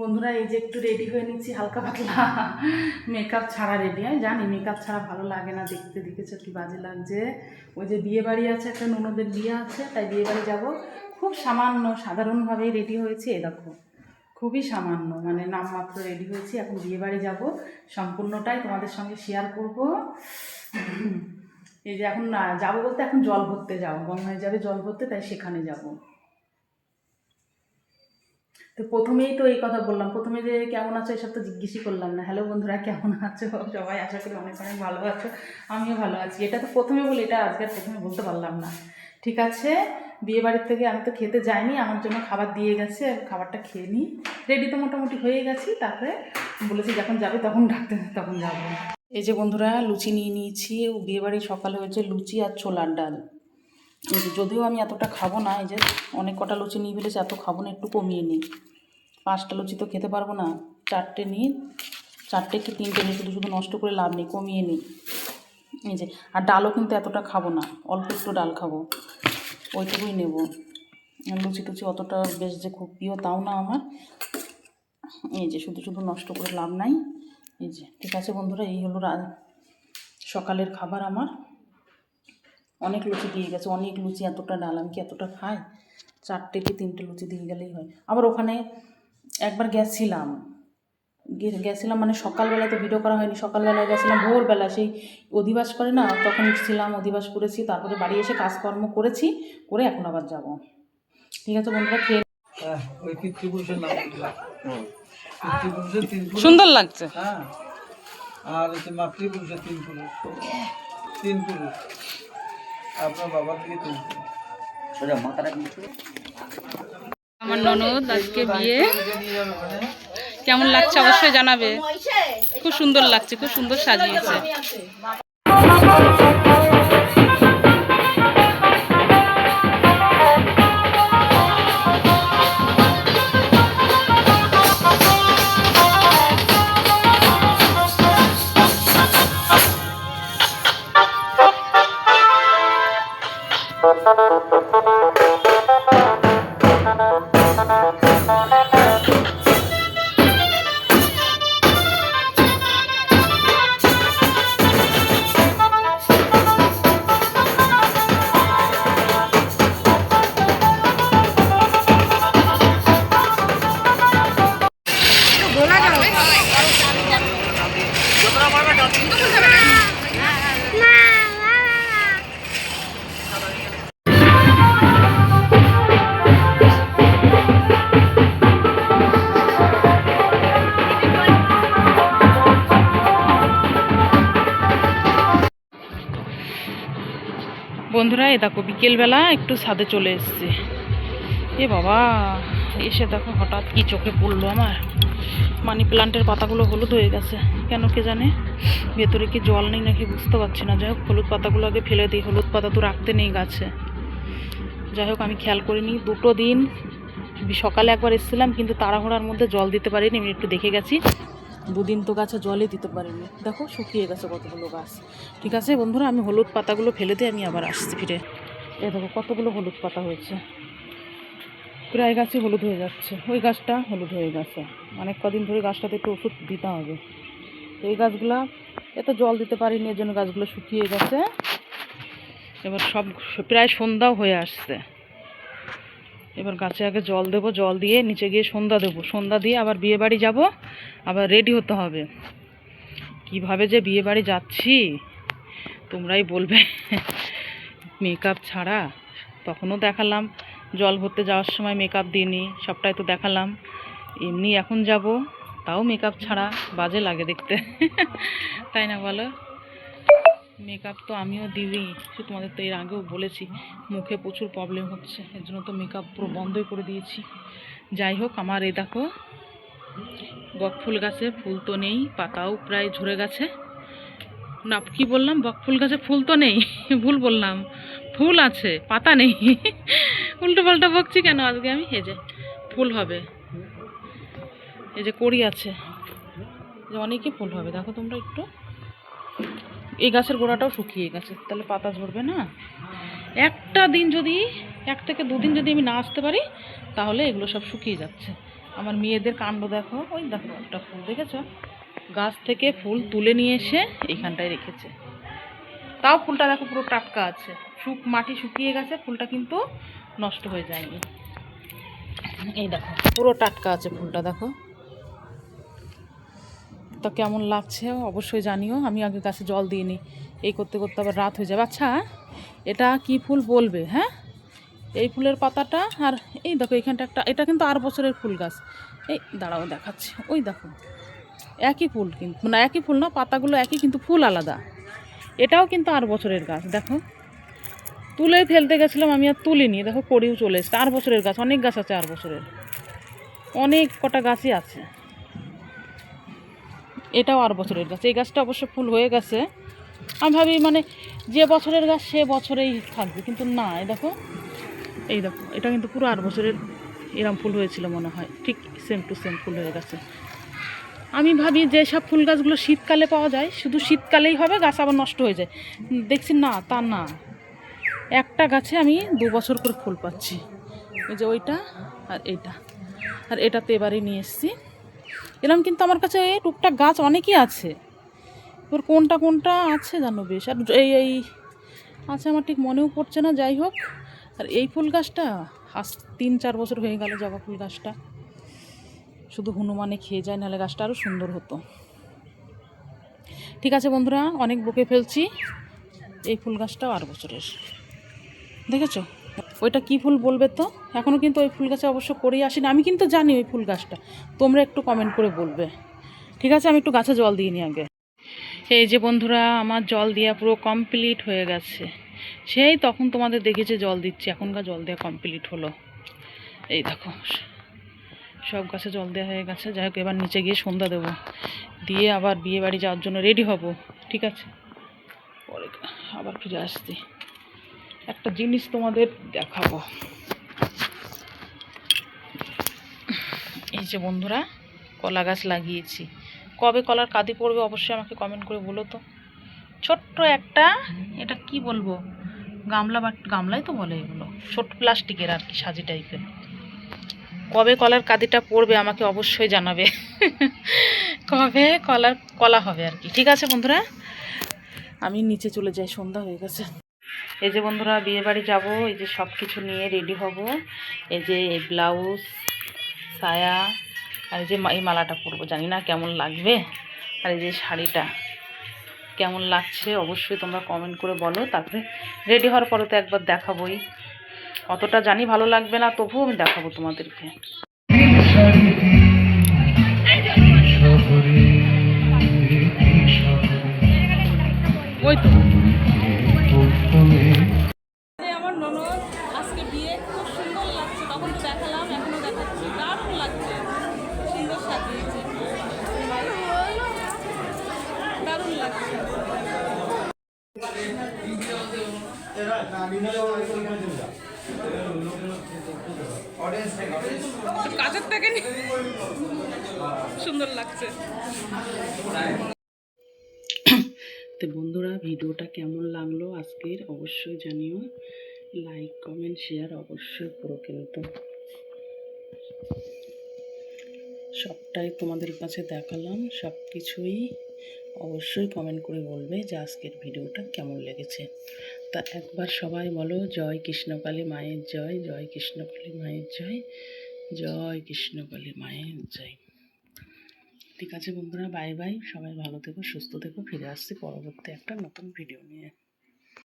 বন্ধুরা, এই যে একটু রেডি হয়ে নিচ্ছি হালকা পাতলা মেকআপ ছাড়া রেডি আমি জানি মেকআপ ছাড়া ভালো লাগে না, দেখতে দেখেছ কি বাজে লাগছে। ওই যে বিয়ে বাড়ি আছে, একটা ননদের বিয়ে আছে, তাই বিয়ে বাড়ি যাব। খুব সামান্য, সাধারণভাবেই রেডি হয়েছে এ দেখো। খুবই সামান্য মানে নামমাত্র রেডি হয়েছি, এখন বিয়ে বাড়ি যাব। সম্পূর্ণটাই তোমাদের সঙ্গে শেয়ার করব। এই যে এখন যাব বলতে এখন জল ভরতে যাব। মন হয়ে যাবে জল ভরতে, তাই সেখানে যাব। তো প্রথমেই তো এই কথা বললাম। প্রথমে যে কেমন আছো এসব তো জিজ্ঞেসই করলাম না। হ্যালো বন্ধুরা, কেমন আছো? সবাই আশা করি অনেক অনেক ভালো আছো। আমিও ভালো আছি। এটা তো প্রথমে বলি, এটা আজকে প্রথমে বলতে পারলাম না। ঠিক আছে? বিয়ে বাড়ির থেকে আমি তো খেতে যাইনি, আমার জন্য খাবার দিয়ে গেছে খাবারটা খেয়ে নিই। রেডি তো মোটামুটি হয়ে গেছি, তারপরে বলেছি যখন যাবে তখন ডাকতে, তখন যাব। এই যে বন্ধুরা, লুচি নিয়ে নিয়েছি বিয়ে বাড়ি সকালে হয়েছে লুচি আর ছোলার ডাল। যদিও আমি এতটা খাব না, এই যে অনেক কটা লুচি নিয়ে ফেলেছি, এত খাব না, একটু কমিয়ে নিই। পাঁচটা লুচি তো খেতে পারব না। চারটে নিই চারটে কি তিনটে নিই শুধু শুধু নষ্ট করে লাভ নেই, কমিয়ে নিই। এই যে, আর ডালও কিন্তু এতটা খাব না, অল্প একটু ডাল খাব। ওইটুকুই নেব। লুচি টুচি অতটা বেশ যে খুব প্রিয় তাও না আমার। এই যে, শুধু শুধু নষ্ট করে লাভ নাই। এই যে, ঠিক আছে বন্ধুরা, এই হলো সকালের খাবার আমার। অনেক লুচি দিয়ে গেছে, অনেক লুচি, এতটা ডাল আমি কি এতটা খাই? চারটে কি তিনটে লুচি দিয়ে গেলেই হয়। আবার ওখানে একবার গেছিলাম। গেছিলাম মানে সকালবেলা তো ভিডিও করা হয়নি। সকালবেলায় গেছিলাম ভোরবেলা সেই অধিবাস করে না তখন ছিলাম অধিবাস করেছি তারপরে বাড়ি এসে কাজকর্ম করেছি করে এখন আবার যাব। ঠিক আছে বন্ধুরা খেয়ে হ্যাঁ, সুন্দর লাগছে। হ্যাঁ। আর হচ্ছে মাতৃপুরুষের তিন পুরুষ। তিন পুরুষ। আপনার বাবার দিকে তিন পুরুষ। আমার ননদ আজকে বিয়ে। মানে কেমন লাগছে? অবশ্যই জানাবে। খুব সুন্দর লাগছে, খুব সুন্দর সাজিয়েছে। বন্ধুরা, এ দেখো বিকেলবেলা একটু ছাদে চলে এসছে। এ বাবা, এসে দেখো হঠাৎ কি চোখে পড়ল আমার। মানি প্লান্টের পাতাগুলো হলুদ হয়ে গেছে। কেন কে জানে? ভেতরে কি জল নেই নাকি বুঝতে পারছি না। যাই হোক, হলুদ পাতাগুলো আগে ফেলে দিই। হলুদ পাতা তো রাখতে নেই গাছে। যাই হোক, আমি খেয়াল করিনি। দুটো দিন, সকালে একবার এসেছিলাম, কিন্তু তাড়াহুড়ার মধ্যে জল দিতে পারিনি। আমি একটু দেখে গেছি। দুদিন তো গাছে জলই দিতে পারিনি। দেখো শুকিয়ে গেছে কতগুলো গাছ। ঠিক আছে বন্ধুরা, আমি হলুদ পাতাগুলো ফেলে দিয়ে আমি আবার আসছি ফিরে। এ দেখো কতগুলো হলুদ পাতা হয়েছে। প্রায় গাছে হলুদ হয়ে যাচ্ছে। ওই গাছটা হলুদ হয়ে গেছে। অনেক কদিন ধরে গাছটাতে একটু ওষুধ দিতে হবে। এই গাছগুলা এত জল দিতে পারিনি, এর জন্য গাছগুলো শুকিয়ে গেছে। এবার সব প্রায় সন্ধ্যাও হয়ে আসছে। এবার গাছে আগে জল দেবো, জল দিয়ে নিচে গিয়ে সন্ধ্যা দেবো। সন্ধ্যা দিয়ে আবার বিয়ে বাড়ি যাব, আবার রেডি হতে হবে। কীভাবে যে বিয়ে বাড়ি যাচ্ছি, তোমরাই বলবে। মেকআপ ছাড়া তখনও দেখালাম। জল ভরতে যাওয়ার সময় মেকআপ দিইনি, সবটাই তো দেখালাম। এমনি এখন যাব, তাও মেকআপ ছাড়া বাজে লাগে দেখতে। তাই না বলো? মেকআপ তো আমিও দিই সে তোমাদের তো এর আগেও বলেছি, মুখে প্রচুর প্রবলেম হচ্ছে, এর জন্য তো মেকআপ পুরো বন্ধই করে দিয়েছি। যাই হোক, আমার এ দেখো বকফুল গাছে ফুল তো নেই, পাতাও প্রায় ঝরে গেছে। না, কি বললাম? বকফুল গাছে ফুল তো নেই, ভুল বললাম। ফুল আছে, পাতা নেই। উল্টো পাল্টা বকছি কেন আজকে আমি? এই যে, ফুল হবে। এই যে কড়ি আছে। যে অনেকই ফুল হবে, দেখো তোমরা একটু। এই গাছের গোড়াটাও শুকিয়ে গেছে, তাহলে পাতা ঝরবে না? একটা দিন যদি, এক থেকে দুদিন যদি আমি না আসতে পারি, তাহলে এগুলো সব শুকিয়ে যাচ্ছে। আমার মেয়েদের কাণ্ড দেখো, ওই দেখো, একটা ফুল দেখেছ? গাছ থেকে ফুল তুলে নিয়ে এসে এইখানটায় রেখেছে। তাও ফুলটা দেখো পুরো টাটকা আছে। শুক, মাটি শুকিয়ে গেছে, ফুলটা কিন্তু নষ্ট হয়ে যায়নি। এই দেখো, পুরো টাটকা আছে ফুলটা দেখো। তো কেমন লাগছে অবশ্যই জানিও। আমি আগে গাছে জল দিয়ে নিই। এই করতে করতে আবার রাত হয়ে যাবে। আচ্ছা এটা কি ফুল বলবে হ্যাঁ? এই ফুলের পাতাটা আর এই দেখো এখানটা একটা, এটা কিন্তু আর বছরের ফুল গাছ। এই দাঁড়াও, দেখাচ্ছি। ওই দেখো, একই ফুল কিন্তু, না, একই ফুল না, পাতাগুলো একই, কিন্তু ফুল আলাদা। এটাও কিন্তু আর বছরের গাছ, দেখো। তুলে ফেলতে গেছিলাম আমি আর তুলিনি। দেখো করেও চলে এসছে। আর বছরের গাছ, অনেক গাছ আছে আর বছরের। অনেক কটা গাছই আছে। এটাও আর বছরের গাছ। এই গাছটা অবশ্য ফুল হয়ে গেছে। আমি ভাবি মানে যে বছরের গাছ সে বছরেই থাকবে, কিন্তু না, এই দেখো এই দেখো, এটা কিন্তু পুরো আট বছরের এরম ফুল হয়েছিল মনে হয়। ঠিক সেম টু সেম ফুল হয়ে গেছে। আমি ভাবি, যে সব ফুল গাছগুলো শীতকালে পাওয়া যায়, শুধু শীতকালেই হবে, গাছ আবার নষ্ট হয়ে যায়। দেখছি, না, তা না। একটা গাছে আমি দু বছর করে ফুল পাচ্ছি। ওই যে ওইটা আর এইটা। আর এটাতে এবারে নিয়ে এসেছি। এরকম কিন্তু আমার কাছে টুকটাক গাছ অনেকই আছে। এবার কোনটা কোনটা আছে জানো বেশ। আর এই এই আছে আমার ঠিক মনেও পড়ছে না, যাই হোক। আর এই ফুল গাছটা, আজ তিন চার বছর হয়ে গেল জবা ফুল গাছটা। শুধু হনুমানে খেয়ে যায়, নাহলে গাছটা আরও সুন্দর হতো। ঠিক আছে বন্ধুরা, অনেক বকে ফেলছি। এই ফুল গাছটাও আর বছরের। দেখেছ? ওইটা কি ফুল বলবে তো? এখনও কিন্তু ওই ফুল গাছে অবশ্য করেই আসিনি। আমি কিন্তু জানি ওই ফুল গাছটা। তোমরা একটু কমেন্ট করে বলবে। ঠিক আছে? আমি একটু গাছে জল দিয়ে নিই আগে। এই যে বন্ধুরা, আমার জল দেওয়া পুরো কমপ্লিট হয়ে গেছে। সেই তখন তোমাদের দেখেছে জল দিচ্ছি। এখনকার জল দেওয়া কমপ্লিট হলো। এই দেখো, সব গাছে জল দেওয়া হয়ে গেছে। যাই হোক, এবার নিচে গিয়ে সন্ধ্যা দেবো। দিয়ে আবার বিয়ে বাড়ি যাওয়ার জন্য রেডি হব। ঠিক আছে? পরে আবার ফিরে আসছি। একটা জিনিস তোমাদের দেখাবো। এই যে বন্ধুরা, কলা গাছ লাগিয়েছি। কবে কলার কাঁদি পড়বে অবশ্যই আমাকে কমেন্ট করে বলো তো। ছোট্ট একটা, এটা কি বলব? গামলা বা, গামলাই তো বলে এগুলো। ছোট্ট প্লাস্টিকের আর কি, সাজি টাইপের কবে কলার কাঁদিটা পড়বে আমাকে অবশ্যই জানাবে। কবে কলার, কলা হবে আর কি। ঠিক আছে বন্ধুরা? আমি নিচে চলে যাই, সন্ধ্যা হয়ে গেছে। এই যে বন্ধুরা বিয়ে বাড়ি যাব, এই যে সব কিছু নিয়ে রেডি হব। এই যে ব্লাউজ সায়া, আর এই যে এই মালাটা পরবো। জানি না কেমন লাগবে। আর এই যে শাড়িটা, কেমন লাগছে অবশ্যই তোমরা কমেন্ট করে বলো। তারপরে রেডি হওয়ার পরে তো একবার দেখাবোই। অতটা জানি ভালো লাগবে না, তবুও আমি দেখাবো তোমাদেরকে। থেকে সুন্দর লাগছে। তো বন্ধুরা, ভিডিওটা কেমন লাগল আজকের? অবশ্যই জানিও। লাইক কমেন্ট শেয়ার অবশ্যই করো কিন্তু। সবটাই তোমাদের কাছে দেখালাম সব কিছুই অবশ্যই কমেন্ট করে বলবে যে আজকের ভিডিওটা কেমন লেগেছে। তা একবার সবাই বলো, জয় কৃষ্ণকালী মায়ের জয় জয় কৃষ্ণকালী মায়ের জয় জয় কৃষ্ণকালী মায়ের জয়। ঠিক আছে বন্ধুরা বাই বাই সবাই ভালো থেকো, সুস্থ থেকো, ফিরে আসছি পরবর্তী একটা নতুন ভিডিও নিয়ে।